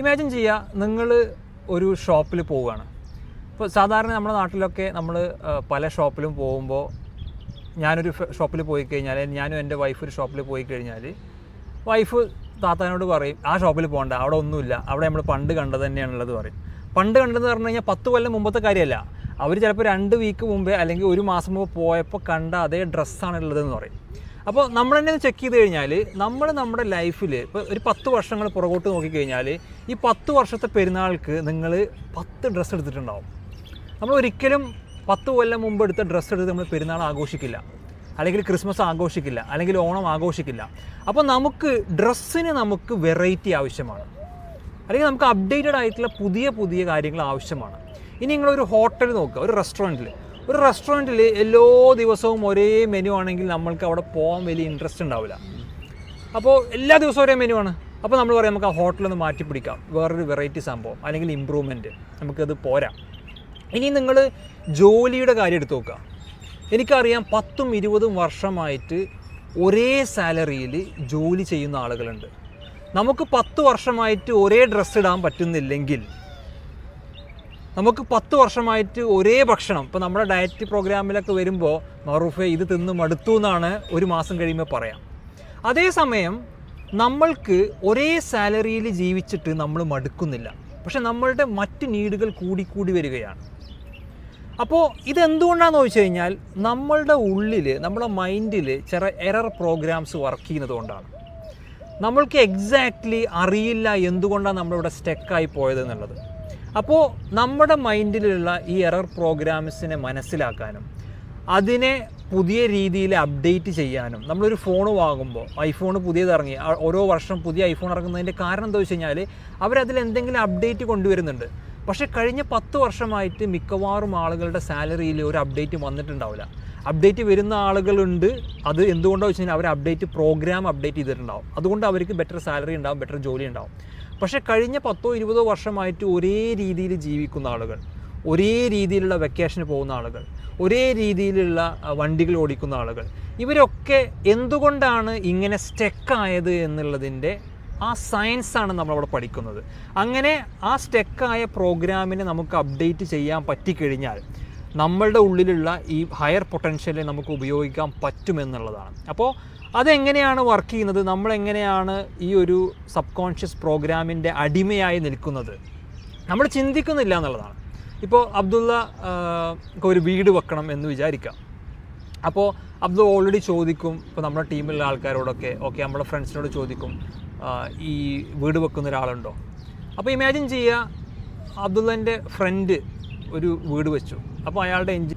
Imagine ചെയ്യുക നിങ്ങൾ ഒരു ഷോപ്പിൽ പോവുകയാണ്. ഇപ്പോൾ സാധാരണ നമ്മുടെ നാട്ടിലൊക്കെ നമ്മൾ പല ഷോപ്പിലും പോകുമ്പോൾ ഞാനൊരു ഷോപ്പിൽ പോയി കഴിഞ്ഞാൽ ഞാനും എന്റെ വൈഫ് ഒരു ഷോപ്പിൽ പോയി കഴിഞ്ഞാൽ വൈഫ് താത്താനോട് പറയും ആ ഷോപ്പിൽ പോകണ്ട അവിടെ ഒന്നുമില്ല അവിടെ നമ്മൾ പണ്ട് കണ്ടത് തന്നെയാണുള്ളത് പറയും. പണ്ട് കണ്ടതെന്ന് പറഞ്ഞു കഴിഞ്ഞാൽ പത്ത് കൊല്ലം മുമ്പത്തെ കാര്യമല്ല. അവർ ചിലപ്പോൾ രണ്ട് വീക്ക് മുമ്പേ അല്ലെങ്കിൽ ഒരു മാസം മുമ്പ് പോയപ്പോൾ കണ്ട അതേ ഡ്രസ്സാണ് ഉള്ളതെന്ന് പറയും. അപ്പോൾ നമ്മൾ തന്നെ ചെക്ക് ചെയ്ത് കഴിഞ്ഞാൽ നമ്മൾ നമ്മുടെ ലൈഫിൽ ഇപ്പോൾ ഒരു പത്ത് വർഷങ്ങൾ പുറകോട്ട് നോക്കിക്കഴിഞ്ഞാൽ ഈ പത്ത് വർഷത്തെ പെരുന്നാൾക്ക് നിങ്ങൾ പത്ത് ഡ്രസ്സ് എടുത്തിട്ടുണ്ടാവും. നമ്മൾ ഒരിക്കലും പത്ത് കൊല്ലം മുമ്പ് എടുത്ത ഡ്രസ്സ് എടുത്ത് നമ്മൾ പെരുന്നാൾ ആഘോഷിക്കില്ല. അല്ലെങ്കിൽ ക്രിസ്മസ് ആഘോഷിക്കില്ല. അല്ലെങ്കിൽ ഓണം ആഘോഷിക്കില്ല. അപ്പോൾ നമുക്ക് ഡ്രസ്സിന് നമുക്ക് വെറൈറ്റി ആവശ്യമാണ്. അല്ലെങ്കിൽ നമുക്ക് അപ്ഡേറ്റഡ് ആയിട്ടുള്ള പുതിയ പുതിയ കാര്യങ്ങൾ ആവശ്യമാണ്. ഇനി നിങ്ങളൊരു ഹോട്ടൽ നോക്കുക. ഒരു റെസ്റ്റോറന്റിൽ ഒരു റെസ്റ്റോറന്റിൽ എല്ലാ ദിവസവും ഒരേ മെനു ആണെങ്കിൽ നമ്മൾക്ക് അവിടെ പോകാൻ വലിയ ഇൻട്രസ്റ്റ് ഉണ്ടാവില്ല. അപ്പോൾ എല്ലാ ദിവസവും ഒരേ മെനു ആണ്. അപ്പോൾ നമ്മൾ പറയാം നമുക്ക് ആ ഹോട്ടലൊന്ന് മാറ്റി പിടിക്കാം. വേറൊരു വെറൈറ്റി സംഭവം അല്ലെങ്കിൽ ഇമ്പ്രൂവ്മെന്റ് നമുക്കത് പോരാ. ഇനി നിങ്ങൾ ജോലിയുടെ കാര്യം എടുത്തു നോക്കുക. എനിക്കറിയാം പത്തും ഇരുപതും വർഷമായിട്ട് ഒരേ സാലറിയിൽ ജോലി ചെയ്യുന്ന ആളുകളുണ്ട്. നമുക്ക് പത്ത് വർഷമായിട്ട് ഒരേ ഡ്രസ്സ് ഇടാൻ പറ്റുന്നില്ലെങ്കിൽ നമുക്ക് പത്ത് വർഷമായിട്ട് ഒരേ ഭക്ഷണം ഇപ്പോൾ നമ്മുടെ ഡയറ്റ് പ്രോഗ്രാമിലൊക്കെ വരുമ്പോൾ മറൂഫെ ഇത് തിന്ന് മടുത്തു എന്നാണ് ഒരു മാസം കഴിയുമ്പോൾ പറയാം. അതേസമയം നമ്മൾക്ക് ഒരേ സാലറിയിൽ ജീവിച്ചിട്ട് നമ്മൾ മടുക്കുന്നില്ല. പക്ഷെ നമ്മളുടെ മറ്റ് നീഡുകൾ കൂടിക്കൂടി വരികയാണ്. അപ്പോൾ ഇതെന്തുകൊണ്ടാണെന്ന് ചോദിച്ചു കഴിഞ്ഞാൽ നമ്മളുടെ ഉള്ളിൽ നമ്മുടെ മൈൻഡിൽ ചില എറർ പ്രോഗ്രാംസ് വർക്ക് ചെയ്യുന്നത് കൊണ്ടാണ്. നമ്മൾക്ക് എക്സാക്ട്ലി അറിയില്ല എന്തുകൊണ്ടാണ് നമ്മളിവിടെ സ്റ്റെക്കായി പോയത് എന്നുള്ളത് അപ്പോൾ നമ്മുടെ മൈൻഡിലുള്ള ഈ എറർ പ്രോഗ്രാംസിനെ മനസ്സിലാക്കാനും അതിനെ പുതിയ രീതിയിൽ അപ്ഡേറ്റ് ചെയ്യാനും നമ്മളൊരു ഫോൺ വാങ്ങുമ്പോൾ ഐഫോൺ പുതിയത് ഇറങ്ങി ഓരോ വർഷം പുതിയ ഐഫോൺ ഇറങ്ങുന്നതിന്റെ കാരണം എന്താ വെച്ച് കഴിഞ്ഞാൽ അവരതിൽ എന്തെങ്കിലും അപ്ഡേറ്റ് കൊണ്ടുവരുന്നുണ്ട്. പക്ഷേ കഴിഞ്ഞ പത്ത് വർഷമായിട്ട് മിക്കവാറും ആളുകളുടെ സാലറിയിൽ ഒരു അപ്ഡേറ്റ് വന്നിട്ടുണ്ടാവില്ല. അപ്ഡേറ്റ് വരുന്ന ആളുകളുണ്ട് അത് എന്തുകൊണ്ടാണെന്ന് വെച്ച് കഴിഞ്ഞാൽ അവർ അപ്ഡേറ്റ് പ്രോഗ്രാം അപ്ഡേറ്റ് ചെയ്തിട്ടുണ്ടാവും. അതുകൊണ്ട് അവർക്ക് ബെറ്റർ സാലറി ഉണ്ടാവും ബെറ്റർ ജോലി ഉണ്ടാവും. പക്ഷേ കഴിഞ്ഞ പത്തോ ഇരുപതോ വർഷമായിട്ട് ഒരേ രീതിയിൽ ജീവിക്കുന്ന ആളുകൾ ഒരേ രീതിയിലുള്ള വെക്കേഷന് പോകുന്ന ആളുകൾ ഒരേ രീതിയിലുള്ള വണ്ടികൾ ഓടിക്കുന്ന ആളുകൾ ഇവരൊക്കെ എന്തുകൊണ്ടാണ് ഇങ്ങനെ സ്റ്റെക്കായത് എന്നുള്ളതിന്റെ ആ സയൻസാണ് നമ്മളവിടെ പഠിക്കുന്നത്. അങ്ങനെ ആ സ്റ്റെക്കായ പ്രോഗ്രാമിനെ നമുക്ക് അപ്ഡേറ്റ് ചെയ്യാൻ പറ്റിക്കഴിഞ്ഞാൽ നമ്മളുടെ ഉള്ളിലുള്ള ഈ ഹയർ പൊട്ടൻഷ്യലിനെ നമുക്ക് ഉപയോഗിക്കാൻ പറ്റുമെന്നുള്ളതാണ്. അപ്പോൾ അതെങ്ങനെയാണ് വർക്ക് ചെയ്യുന്നത്? നമ്മളെങ്ങനെയാണ് ഈ ഒരു സബ് കോൺഷ്യസ് പ്രോഗ്രാമിന്റെ അടിമയായി നിൽക്കുന്നത്? നമ്മൾ ചിന്തിക്കുന്നില്ല എന്നുള്ളതാണ്. ഇപ്പോൾ അബ്ദുള്ള ഒരു വീട് വെക്കണം എന്ന് വിചാരിക്കാം. അപ്പോൾ അബ്ദുൾ ഓൾറെഡി ചോദിക്കും ഇപ്പോൾ നമ്മുടെ ടീമിലുള്ള ആൾക്കാരോടൊക്കെ ഓക്കെ നമ്മുടെ ഫ്രണ്ട്സിനോട് ചോദിക്കും ഈ വീട് വെക്കുന്ന ഒരാളുണ്ടോ? അപ്പോൾ ഇമാജിൻ ചെയ്യുക അബ്ദുള്ളന്റെ ഫ്രണ്ട് ഒരു വീട് വെച്ചു. അപ്പോൾ അയാളുടെ എഞ്ചിൻ